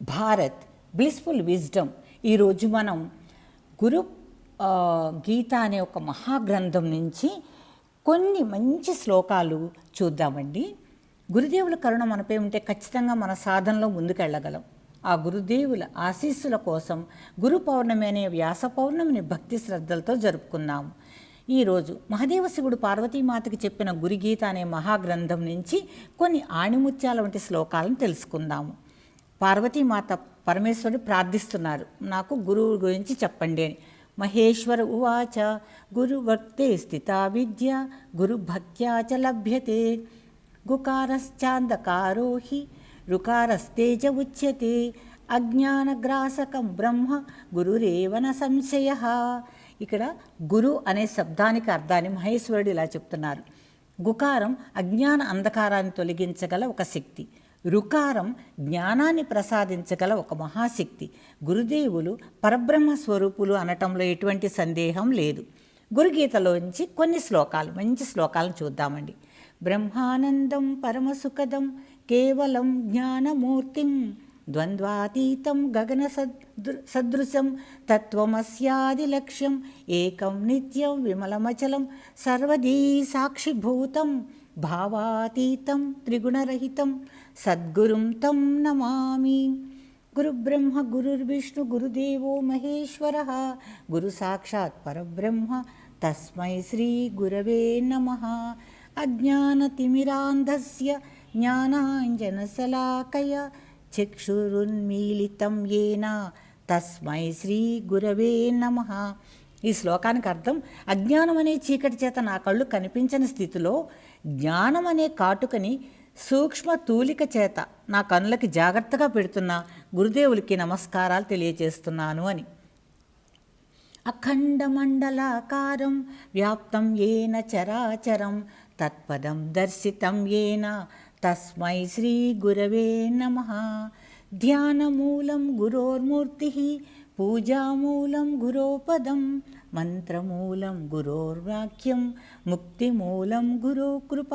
Bharat blissful wisdom ఈరోజు మనం గురు గీత అనే ఒక మహాగ్రంథం నుంచి కొన్ని మంచి శ్లోకాలు చూద్దామండి. గురుదేవుల కరుణ మనపై ఉంటే ఖచ్చితంగా మన సాధనలో ముందుకెళ్ళగలం. ఆ గురుదేవుల ఆశీస్సుల కోసం గురు పౌర్ణమి అనే వ్యాస పౌర్ణమిని భక్తి శ్రద్ధలతో జరుపుకున్నాము ఈరోజు మహదేవ శివుడు పార్వతీమాతకి చెప్పిన గురుగీత అనే మహాగ్రంథం నుంచి కొన్ని ఆణిముత్యాల వంటి శ్లోకాలను తెలుసుకుందాము. పార్వతీమాత పరమేశ్వరుడు ప్రార్థిస్తున్నారు. నాకు గురువు గురించి చెప్పండి అని. మహేశ్వర ఉవాచ గురువర్తే స్థిత విద్య గురుభక్త్యా చ లభ్యతే. గుకారశ్చాంధకారో హి రుకారస్తేజ ఉచ్యతే. అజ్ఞానగ్రాసకం బ్రహ్మ గురురేవన సంశయ. ఇక్కడ గురు అనే శబ్దానికి అర్థాన్ని మహేశ్వరుడు ఇలా చెప్తున్నారు. గుకారం అజ్ఞాన అంధకారాన్ని తొలగించగల ఒక శక్తి. రుకారం జ్ఞానాన్ని ప్రసాదించగల ఒక మహాశక్తి. గురుదేవులు పరబ్రహ్మ స్వరూపులు అనటంలో ఎటువంటి సందేహం లేదు. గురుగీతలోంచి కొన్ని శ్లోకాలు మంచి శ్లోకాలను చూద్దామండి. బ్రహ్మానందం పరమసుఖదం కేవలం జ్ఞానమూర్తిం ద్వంద్వాతీతం గగన సదృ సదృశం తత్వమస్యాది లక్ష్యం ఏకం నిత్యం విమలమచలం సర్వదీ సాక్షిభూతం భావాతీతం త్రిగుణరహితం సద్గురుం తం నమామి. గురుబ్రహ్మ గురుర్విష్ణు గురుదేవో మహేశ్వర. గురు సాక్షాత్ పరబ్రహ్మ తస్మై శ్రీ గురవే నమ. అజ్ఞానతిమిరాంధస్య జ్ఞానాంజనశలాకయ చక్షురున్మీలితం ఏన? తస్మై శ్రీ గురవే నమ. ఈ శ్లోకానికి అర్థం అజ్ఞానం అనే చీకటి చేత నా కళ్ళు కనిపించని స్థితిలో జ్ఞానం అనే కాటుకని సూక్ష్మ తూలిక చేత నా కనులకి జాగ్రత్తగా పెడుతున్న గురుదేవులకి నమస్కారాలు తెలియజేస్తున్నాను అని. అఖండమండలాకారం వ్యాప్తం ఏన చరాచరం తత్పదం దర్శితం ఏన తస్మై శ్రీ గురవే నమ. ధ్యానమూలం గురోర్మూర్తి పూజామూలం గురోపదం మంత్రమూలం గురోర్వాక్యం ముక్తిమూలం గురో కృప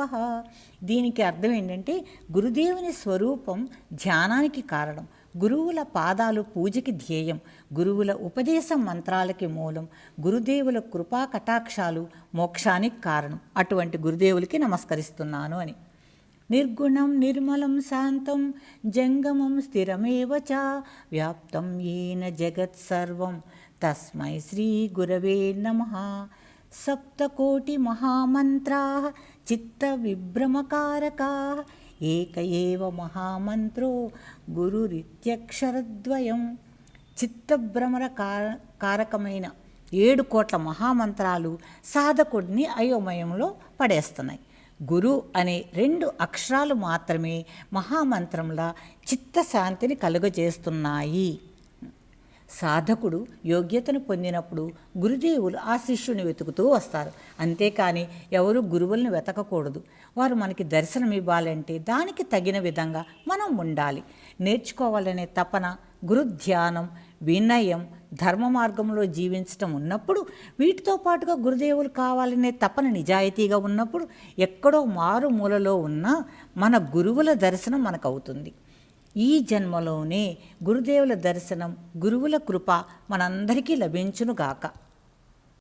దీనికి అర్థం ఏంటంటే గురుదేవుని స్వరూపం ధ్యానానికి కారణం. గురువుల పాదాలు పూజకి ధ్యేయం. గురువుల ఉపదేశం మంత్రాలకి మూలం. గురుదేవుల కృపా కటాక్షాలు మోక్షానికి కారణం. అటువంటి గురుదేవులకి నమస్కరిస్తున్నాను అని. నిర్గుణం నిర్మలం శాంతం జంగమం స్థిరమేవ చ వ్యాప్తం ఏన జగత్ సర్వం. తస్మై శ్రీ గురవే నమ. సప్తకోటి మహామంత్రా ఏక ఏవ మహామంత్రో గురురిత్యక్షరద్వయం. చిత్తభ్రమర కార కారకమైన ఏడు కోట్ల మహామంత్రాలు సాధకుడిని అయోమయంలో పడేస్తున్నాయి. గురు అనే రెండు అక్షరాలు మాత్రమే మహామంత్రంలా చిత్తశాంతిని కలుగజేస్తున్నాయి. సాధకుడు యోగ్యతను పొందినప్పుడు గురుదేవులు ఆ శిష్యుని వెతుకుతూ వస్తారు. అంతేకాని ఎవరు గురువులను వెతకకూడదు. వారు మనకి దర్శనం ఇవ్వాలంటే దానికి తగిన విధంగా మనం ఉండాలి. నేర్చుకోవాలనే తపన గురు ధ్యానం వినయం ధర్మ మార్గంలో జీవించటం ఉన్నప్పుడు వీటితో పాటుగా గురుదేవులు కావాలనే తపన నిజాయితీగా ఉన్నప్పుడు ఎక్కడో మారుమూలలో ఉన్న మన గురువుల దర్శనం మనకు అవుతుంది ఈ జన్మలోనే గురుదేవుల దర్శనం గురువుల కృప మనందరికీ లభించునుగాక.